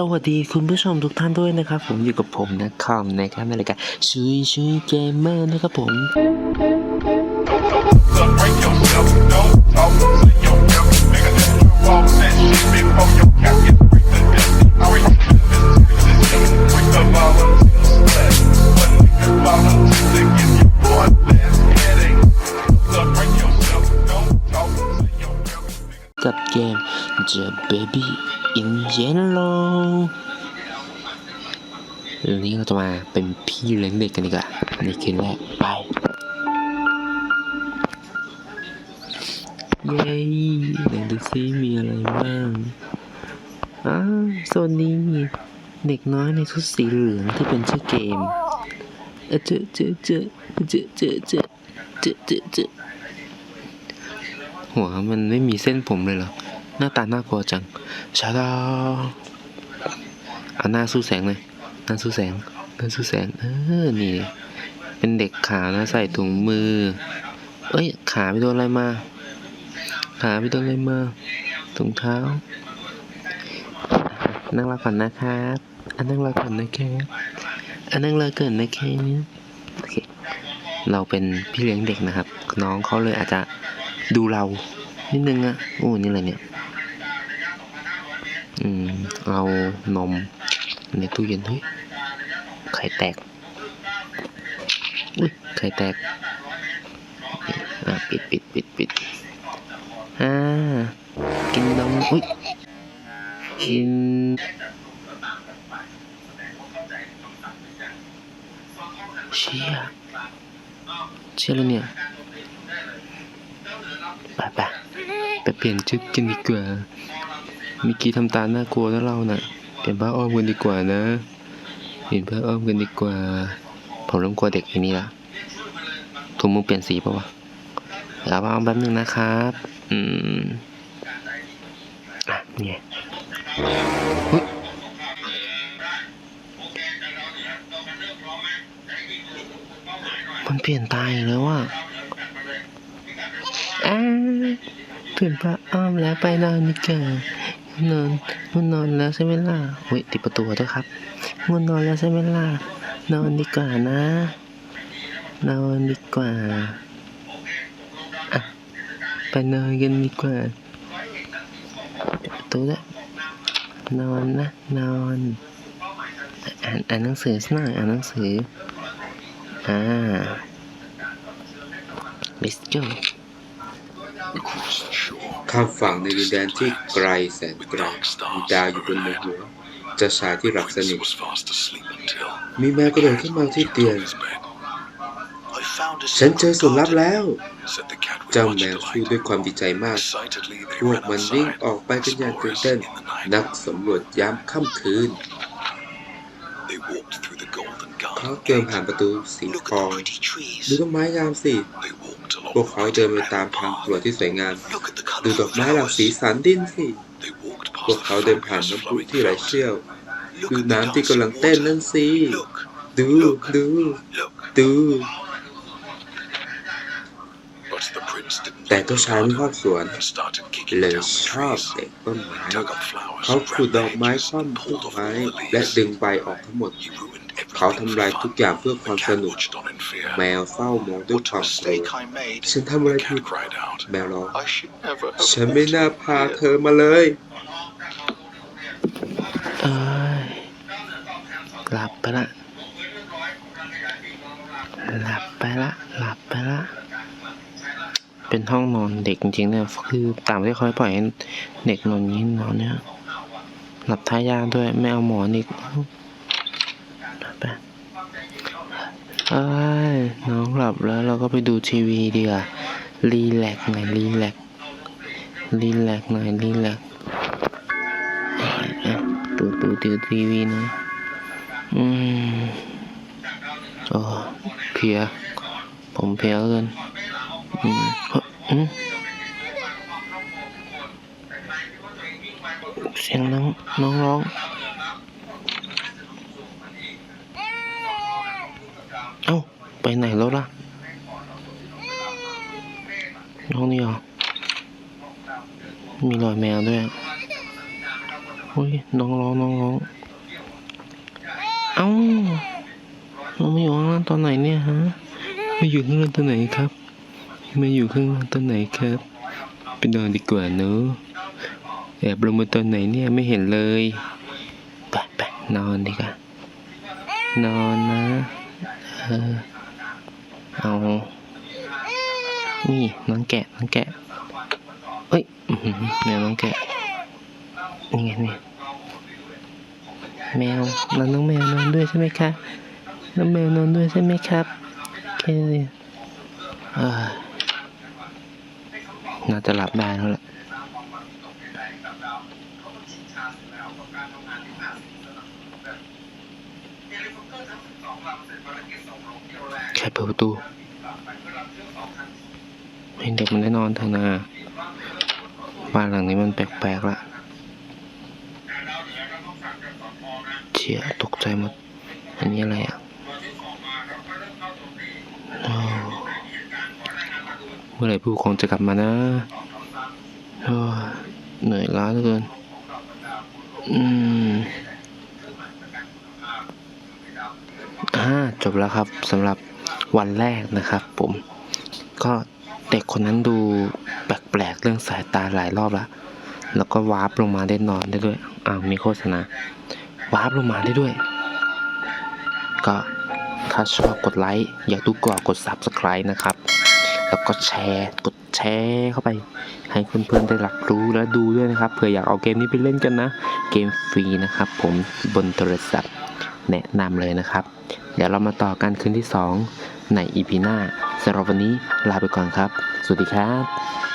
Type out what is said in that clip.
สวัสดีคุณผู้ชมทุกท่านด้วยนะครับ ผมอยู่กับผมนะครับนะครับในรายการชุยชุยเกมเมอร์นะครับผมกับเกม The Baby in Yellow วันนี้เราจะมาเป็นพี่เลี้ยงเด็กกันดีกว่าในคืนแรกไป เย้ไหนดูซิมีอะไรบ้างอ้าวโซนนี้มีเด็กน้อยในชุดสีเหลืองที่เป็นชื่อเกมเออเจอเจอเจอเจอเจอเจอเจอเจอเจอหัวมันไม่มีเส้นผมเลยเหรอ หน้าตาน่ากลัวจังชาดาเอาหน้าสู้แสงเลยหน้าสู้แสงหน้าสู้แสง เออ นี่ เป็นเด็กขาวนะใส่ถุงมือ เอ้ย ขาไปโดนอะไรมา ขาไปโดนอะไรมาถุงเท้า นั่งรอก่อนนะครับอันนั่งรอก่อนนะครับอันนั่งรอเก่อนนะครับโอเคเราเป็นพี่เลี้ยงเด็กนะครับ น้องเขาเลยอาจจะดูเรานิดนึงอะโอ้นี่อะไรเนี่ย เอานมในตู้เย็นเฮ้ยไข่แตกอุ้ยไข่แตกอ่ปิดปิดปิดปิดอ่ากินนมอุ้ยกินเชี่ยเชี่ยแล้วเนี่ยไปไปไปเปลี่ยนชุดกันดีกว่า มื่อกี้ทำตาหน่ากลัวแล้วเราน่ะเปลี่ยนผ้าอ้อมกันดีกว่านะเปลี่ยนผ้าอ้อมกันดีกว่า ผมเริ่มกลัวเด็กอย่างนี้ละถุงมือเปลี่ยนสีปะวะเดี๋ยวเอาแป๊บนึงนะครับ อืมอะเนี่ยมันเปลี่ยนตายอีกแล้วว่ะอ้าเปลี่ยนผ้าอ้อมแล้วไปนอนดีกว่า นอนง่วงนอนแล้วใช่ไหมล่ะเฮ้ยติดประตูด้วยครับง่วงนอนแล้วใช่ไหมล่ะนอนดีกว่านะ นอนดีกว่าอะไปนอนกันดีกว่าประตูด้วยนอนนะนอนอ่านอ่านหนังสือสักหน่อยอ่านหนังสืออ่า let's go ข้ามฝั่งในดินแดนที่ไกลแสนไกลมีดาวอยู่บนหัวเจ้าชายที่หลับสนิทมีแมวกระโดดขึ้นมาที่เตียงฉันเจอส่วนลับแล้ว เจ้าแมวพูดด้วยความดีใจมาก พวกมันวิ่งออกไปกันอย่างตื่นเต้น นักสำรวจยามค่ำคืน เขาเดินผ่านประตูสีทอง ดูต้นไม้งามสิ พวกเขาเดินไปตามทางตรวจที่สวยงาม ดูดอกไม้หลากสีสันดิ้นสิพวกเขาเดินผ่านน้ำพุที่ไหลเชี่ยว ดูน้ำที่กำลังเต้นนั่นสิ ดู ดู ดู แต่เจ้าชายไม่ชอบสวน เลยชอบเด็กต้นไม้ เขาขุดดอกไม้ซ่อมต้นไม้ และดึงใบออกทั้งหมด เขาทำลายทุกอย่างเพื่อความสนุก แมวเฝ้ามองด้วยความกลัวฉันทำอะไรผิดแมวร้องฉันไม่น่าพาเธอมาเลยเอ้ยหลับไปละหลับไปละหลับไปละ เป็นห้องนอนเด็กจริงๆเนี่ยคือต่างประเทศเขาให้ปล่อยให้เด็กนอนอย่างนี้นอนเนี่ยหลับท้ายากด้วยไม่เอาหมอนอีกหลับไป เอ้ยน้องหลับแล้วเราก็ไปดูทีวีดีกว่ารีแลกหน่อยรีแลกรีแลกหน่อยรีแลกดูดูดูทีวีนะอืมโอ้เพลีย ผมเพลียเลือเกินอืมเฮ้ยอืมเสียงน้องน้องร้อง เอ้า ไปไหนแล้วล่ะน้องนี่เหรอ มีรอยแมวด้วยอะโอ้ยน้องร้องน้องร้อง เอ้า เรามาอยู่ข้างล่างตอนไหนเนี่ยฮะมาอยู่ข้างล่างตอนไหนครับมาอยู่ข้างล่างตอนไหนครับไปนอนดีกว่าเนอะแอบลงมาตอนไหนเนี่ยไม่เห็นเลย ไปไปนอนดีกว่านอนนะ ออ เอา นี่น้องแกะน้องแกะเอ้ยแมวน้องแกะ นี่ไงนี่แมวนองน้องแมวนอนด้วยใช่ไหมคะน้องแมวนอนด้วยใช่ไหมครับแค่นี้เอ้ยน่าจะหลับได้แล้วแหละ ใครเปิดประตูให้เด็กมันได้นอนเถอะนะบ้านหลังนี้มันแปลกๆละเชี่ยตกใจหมด อันนี้อะไรอะเมื่อไหร่ผู้ปกครองจะกลับมานะเหนื่อยล้าเหลือเกิน อืม อ่าจบแล้วครับสำหรับวันแรกนะครับ ผมก็เด็กคนนั้นดูแปลกๆเรื่องสายตาหลายรอบแล้วแล้วก็วาร์ปลงมาได้นอนได้ด้วยอ้าวมีโฆษณาวาร์ปลงมาได้ด้วย ก็ถ้าชอบกดไลค์อยากดูก่อกด Subscribe นะครับ แล้วก็แชร์กดแชร์เข้าไป ให้เพื่อนๆได้รับรู้และดูด้วยนะครับเผื่ออยากเอาเกมนี้ไปเล่นกันนะ เกมฟรีนะครับ ผมบนโทรศัพท์แนะนำเลยนะครับ เดี๋ยวเรามาต่อกันคืนที่ 2 ในอีพีหน้าสำหรับวันนี้ลาไปก่อนครับ สวัสดีครับ